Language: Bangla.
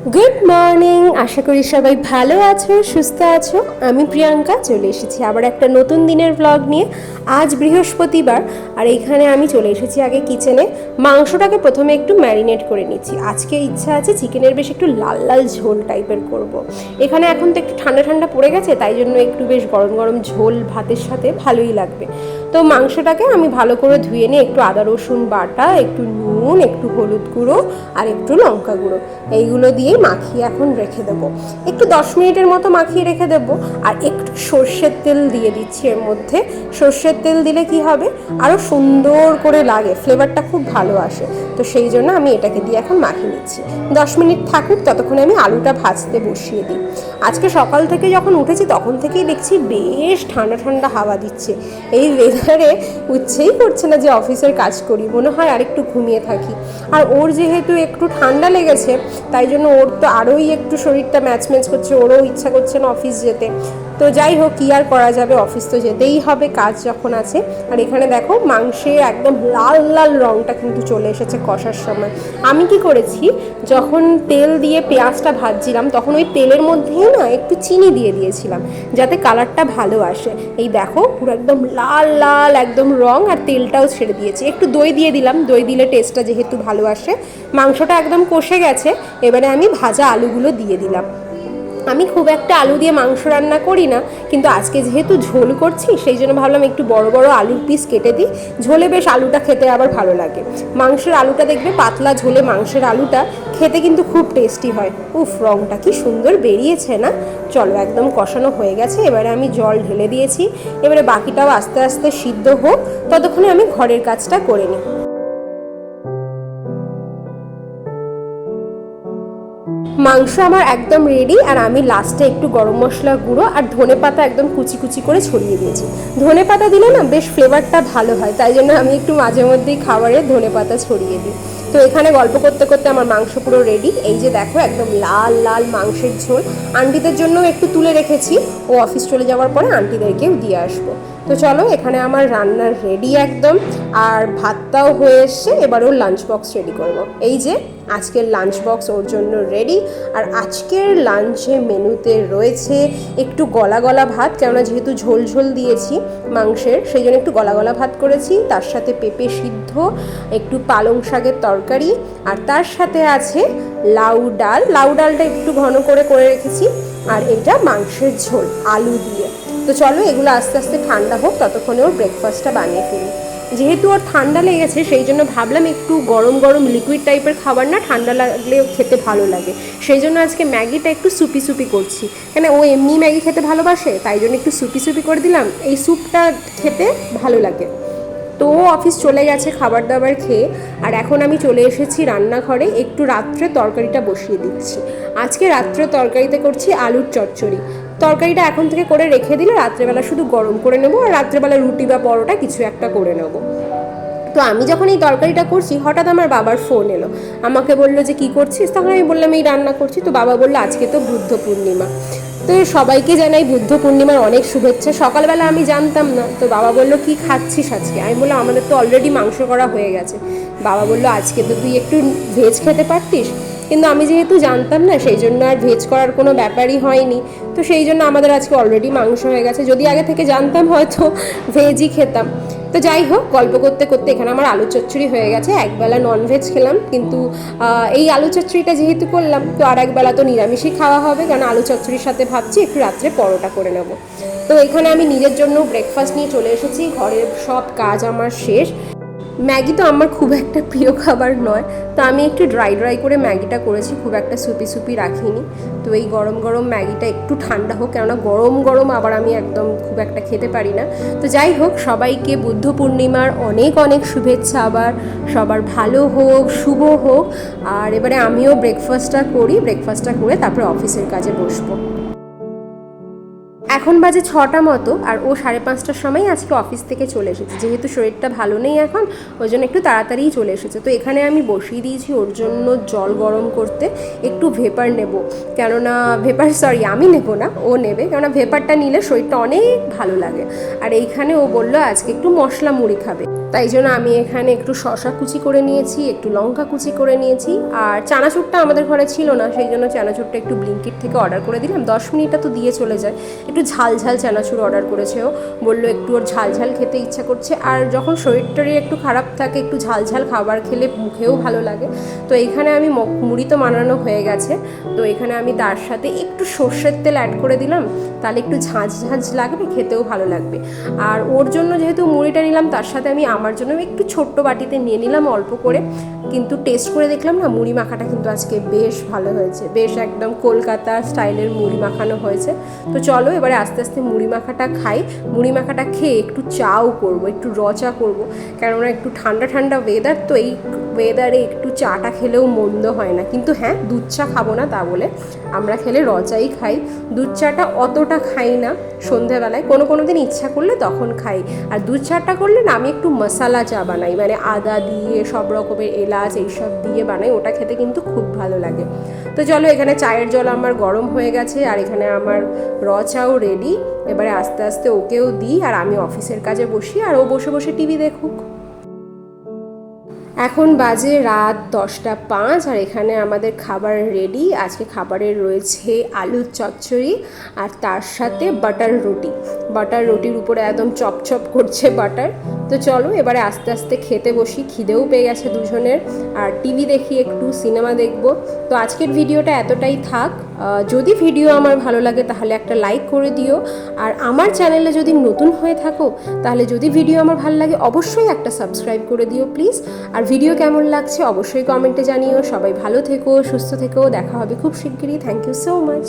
গুড মর্নিং আশা করি সবাই ভালো আছো, সুস্থ আছো। আমি প্রিয়াঙ্কা, চলে এসেছি আবার একটা নতুন দিনের ব্লগ নিয়ে। আজ বৃহস্পতিবার, আর এইখানে আমি চলে এসেছি আগে কিচেনে মাংসটাকে প্রথমে একটু ম্যারিনেট করে নিচ্ছি। আজকে ইচ্ছা আছে চিকেনের বেশ একটু লাল লাল ঝোল টাইপের করব। এখানে এখন তো একটু ঠান্ডা ঠান্ডা পড়ে গেছে, তাই জন্য একটু বেশ গরম গরম ঝোল ভাতের সাথে ভালোই লাগবে। তো মাংসটাকে আমি ভালো করে ধুয়ে নিয়ে একটু আদা, রসুন বাটা, একটু নুন, একটু হলুদ গুঁড়ো, আর একটু লঙ্কা গুঁড়ো। এইগুলো দিয়েই মাখিয়ে এখন রেখে দেবো। একটু দশ মিনিটের মতো মাখিয়ে রেখে দেবো আর একটু সর্ষের তেল দিয়ে দিচ্ছি এর মধ্যে। সর্ষের তেল দিলে কি হবে? আরও সুন্দর করে লাগে, ফ্লেভারটা খুব ভালো আসে। তো সেই জন্য আমি এটাকে দিয়ে এখন মাখিয়ে নিচ্ছি। দশ মিনিট থাকুক, ততক্ষণে আমি আলুটা ভাজতে বসিয়ে দিই। আজকে সকাল থেকে যখন উঠেছি, তখন থেকেই দেখছি বেশ ঠান্ডা ঠান্ডা হাওয়া দিচ্ছে। এই ওয়েদারে উচ্ছেই করছে না যে অফিসের কাজ করি, মনে হয় আর একটু ঘুমিয়ে থাকি। আর ওর যেহেতু একটু ঠান্ডা লেগেছে, তাই জন্য ওর তো আরোই একটু শরীরটা ম্যাচ ম্যাচ করছে ওরও ইচ্ছা করছে না অফিস যেতে। তো যাই হোক, কী আর করা যাবে? অফিস তো যেতেই হবে, কাজ যখন আছে। আর এখানে দেখো, মাংসের একদম লাল লাল রঙটা কিন্তু চলে এসেছে কষার সময়। আমি কি করেছি, যখন তেল দিয়ে পেঁয়াজটা ভাজছিলাম, তখন ওই তেলের মধ্যেই না একটু চিনি দিয়ে দিয়েছিলাম, যাতে কালারটা ভালো আসে। এই দেখো, পুরো একদম লাল লাল একদম রং, আর তেলটাও ছেড়ে দিয়েছি। একটু দই দিয়ে দিলাম, দই দিলে টেস্টটা যেহেতু ভালো আসে। মাংসটা একদম কষে গেছে, এবারে আমি ভাজা আলুগুলো দিয়ে দিলাম। আমি খুব একটা আলু দিয়ে মাংস রান্না করি না, কিন্তু আজকে যেহেতু ঝোল করছি, সেই জন্য ভাবলাম একটু বড় বড় আলুর পিস কেটে দিই। ঝোলে বেশ আলুটা খেতে আবার ভালো লাগে। মাংসের আলুটা দেখবে, পাতলা ঝোলে মাংসের আলুটা খেতে কিন্তু খুব টেস্টি হয়। উফ রঙটা কি সুন্দর বেরিয়েছে না? চলো, একদম কষানো হয়ে গেছে। এবারে আমি জল ঢেলে দিয়েছি। এবারে বাকিটাও আস্তে আস্তে সিদ্ধ হোক। ততক্ষণে আমি ঘরের কাজটা করে নিই। মাংস আমার একদম রেডি আর আমি লাস্টে একটু গরম মশলা গুঁড়ো আর ধনে পাতা একদম কুচি কুচি করে ছড়িয়ে দিয়েছি। ধনে পাতা দিলে না বেশ ফ্লেভারটা ভালো হয়, তাই জন্য আমি একটু মাঝে মধ্যেই খাবারে ধনে পাতা ছড়িয়ে দিই। তো এখানে গল্প করতে করতে আমার মাংস পুরো রেডি এই যে দেখো একদম লাল লাল মাংসের ঝোল। আন্টিদের জন্য একটু তুলে রেখেছি, ও অফিস চলে যাওয়ার পরে আন্টিদেরকেও দিয়ে আসব। তো চলো এখানে আমার রান্নার রেডি একদম, আর ভাতটাও হয়ে এসছে, এবার ওর লাঞ্চ বক্স রেডি করব। এই যে আজকের লাঞ্চ বক্স ওর জন্য রেডি আর আজকের লাঞ্চে মেনুতে রয়েছে একটু গলা গলা ভাত, কেননা যেহেতু ঝোল ঝোল দিয়েছি মাংসের, সেই জন্য একটু গলা গলা ভাত করেছি। তার সাথে পেঁপে সিদ্ধ, একটু পালং শাকের তরকারি, আর তার সাথে আছে লাউ ডাল। লাউ ডালটা একটু ঘন করে করে রেখেছি, আর এটা মাংসের ঝোল, আলু দিয়ে। তো চলো এগুলো আস্তে আস্তে ঠান্ডা হোক, ততক্ষণে ওর ব্রেকফাস্টটা বানিয়ে ফেলি। যেহেতু ওর ঠান্ডা লেগেছে, সেই জন্য ভাবলাম একটু গরম গরম লিকুইড টাইপের খাবার না ঠান্ডা লাগলে খেতে ভালো লাগে। সেই জন্য আজকে ম্যাগিটা একটু সুপি সুপি করছি। কেন ও এমনি ম্যাগি খেতে ভালোবাসে, তাই জন্য একটু সুপি সুপি করে দিলাম। এই স্যুপটা খেতে ভালো লাগে। তো ও অফিস চলে গেছে খাবার দাবার খেয়ে, আর এখন আমি চলে এসেছি রান্নাঘরে, একটু রাত্রে তরকারিটা বসিয়ে দিচ্ছি। আজকে রাত্রে তরকারিতে করছি আলুর চচ্চড়ি। তরকারিটা এখন থেকে করে রেখে দিলে রাত্রেবেলা শুধু গরম করে নেব আর রাত্রেবেলা রুটি বা পরোটা কিছু একটা করে নেব। তো আমি যখন এই তরকারিটা করছি, হঠাৎ আমার বাবার ফোন এলো। আমাকে বলল যে, কি করছিস? তখন আমি বললাম, এই রান্না করছি। তো বাবা বলল, আজকে তো বুদ্ধ পূর্ণিমা। তো সবাইকে জানাই বুদ্ধ পূর্ণিমার অনেক শুভেচ্ছা। সকালবেলা আমি জানতাম না। তো বাবা বলল, কি খাচ্ছিস আজকে? আমি বললাম, আমাদের তো অলরেডি মাংস করা হয়ে গেছে। বাবা বলল, আজকে তো তুই একটু ভেজ খেতে পারতিস? কিন্তু আমি যেহেতু জানতাম না, সেই জন্য আর ভেজ করার কোনো ব্যাপারই হয়নি। তো সেই জন্য আমাদের আজকে অলরেডি মাংস হয়ে গেছে। যদি আগে থেকে জানতাম হয়তো ভেজই খেতাম। তো যাই হোক, গল্প করতে করতে এখানে আমার আলু চচ্চড়ি হয়ে গেছে। একবেলা ননভেজ খেলাম, কিন্তু এই আলু চচ্চড়িটা যেহেতু করলাম, তো আর একবেলা তো নিরামিষই খাওয়া হবে। কারণ আলু চচ্চড়ির সাথে ভাবছি একটু রাত্রে পরোটা করে নেব। তো এখানে আমি নিজের জন্য ব্রেকফাস্ট নিয়ে চলে এসেছি। ঘরের সব কাজ আমার শেষ। ম্যাগি তো আমার খুব একটা প্রিয় খাবার নয়। তো আমি একটু ড্রাই ড্রাই করে ম্যাগিটা করেছি, খুব একটা সুপি সুপি রাখিনি। তো এই গরম গরম ম্যাগিটা একটু ঠান্ডা হোক, কেননা গরম গরম আবার আমি একদম খুব একটা খেতে পারি না। তো যাই হোক, সবাইকে বুদ্ধ পূর্ণিমার অনেক অনেক শুভেচ্ছা আবার। সবার ভালো হোক, শুভ হোক। আর এবারে আমিও ব্রেকফাস্টটা করি ব্রেকফাস্টটা করে তারপরে অফিসের কাজে বসবো। এখন বাজে ছটা মতো আর ও সাড়ে পাঁচটার সময় আজকে অফিস থেকে চলে এসেছে। যেহেতু শরীরটা ভালো নেই এখন, ওই জন্য একটু তাড়াতাড়িই চলে এসেছে। তো এখানে আমি বসিয়ে দিয়েছি ওর জন্য জল গরম করতে। একটু ভেপার নেব। কেননা ভেপার সরি আমি নেব না, ও নেবে। কেননা ভেপারটা নিলে শরীরটা অনেক ভালো লাগে। আর এইখানে ও বলল, আজকে একটু মশলা মুড়ি খাবে। তাই জন্য আমি এখানে একটু শশা কুচি করে নিয়েছি, একটু লঙ্কা কুচি করে নিয়েছি। আর চানাচুরটা আমাদের ঘরে ছিল না, সেই জন্য চানাচুরটা একটু ব্লিঙ্কিট থেকে অর্ডার করে দিলাম। দশ মিনিটটা তো দিয়ে চলে যায়। একটু ঝাল ঝাল চানাচুর অর্ডার করেছে ও। বলল, একটু ওর ঝাল ঝাল খেতে ইচ্ছা করছে। আর যখন শরীর টরীর একটু খারাপ থাকে, একটু ঝাল ঝাল খাবার খেলে মুখেও ভালো লাগে। তো এখানে আমি মুড়ি তো মানানো হয়ে গেছে। তো এখানে আমি তার সাথে একটু সর্ষের তেল অ্যাড করে দিলাম। তাহলে একটু ঝাঁঝ ঝাঁঝ লাগবে, খেতেও ভালো লাগবে। আর ওর জন্য যেহেতু মুড়িটা নিলাম, তার সাথে আমি আমার জন্য একটু ছোট্ট বাটিতে নিয়ে নিলাম অল্প করে। কিন্তু টেস্ট করে দেখলাম না, মুড়ি মাখাটা কিন্তু আজকে বেশ ভালো হয়েছে। বেশ একদম কলকাতা স্টাইলের মুড়ি মাখানো হয়েছে। তো চলো, এবারে আস্তে আস্তে মুড়ি মাখাটা খাই। মুড়ি মাখাটা খেয়ে একটু চাও করব, একটু র চা করব। কেননা একটু ঠান্ডা ঠান্ডা ওয়েদার তো এই ওয়েদারে একটু চাটা খেলেও মন্দ হয় না। কিন্তু হ্যাঁ দুধ চা খাব না তা বলে আমরা খেলে র চাই খাই। দুধ চাটা অতটা খাই না সন্ধেবেলায়। কোনো কোনো দিন ইচ্ছা করলে তখন খাই। আর দুধ চাটা করলে না, আমি একটু মশালা চা বানাই। মানে আদা দিয়ে, সব রকমের এলাচ এইসব দিয়ে বানাই। ওটা খেতে কিন্তু খুব ভালো লাগে। তো চলো, এখানে চায়ের জল আমার গরম হয়ে গেছে। আর এখানে আমার র চাও রেডি। এবারে আস্তে আস্তে ওকেও দিই আর আমি অফিসের কাজে বসি আর ও বসে বসে টিভি দেখুক। এখন বাজে রাত দশটা পাঁচ আর এখানে আমাদের খাবার রেডি। আজকে খাবারে রয়েছে আলুর চচ্চড়ি আর তার সাথে বাটার রুটি। বাটার রুটির উপরে একদম চপচপ করছে বাটার। তো চলো এবারে আস্তে আস্তে খেতে বসি, খিদেও পেয়ে গেছে দুজনের। আর টিভি দেখি একটু, সিনেমা দেখব। তো আজকের ভিডিওটা এতটাই থাক। যদি ভিডিও আমার ভালো লাগে, তাহলে একটা লাইক করে দিও। আর আমার চ্যানেলে যদি নতুন হয়ে থাকো, তাহলে যদি ভিডিও আমার ভালো লাগে, অবশ্যই একটা সাবস্ক্রাইব করে দিও প্লিজ আর ভিডিও কেমন লাগছে, অবশ্যই কমেন্টে জানিও। সবাই ভালো থেকো, সুস্থ থেকো। দেখা হবে খুব শিগগিরই। Thank you so much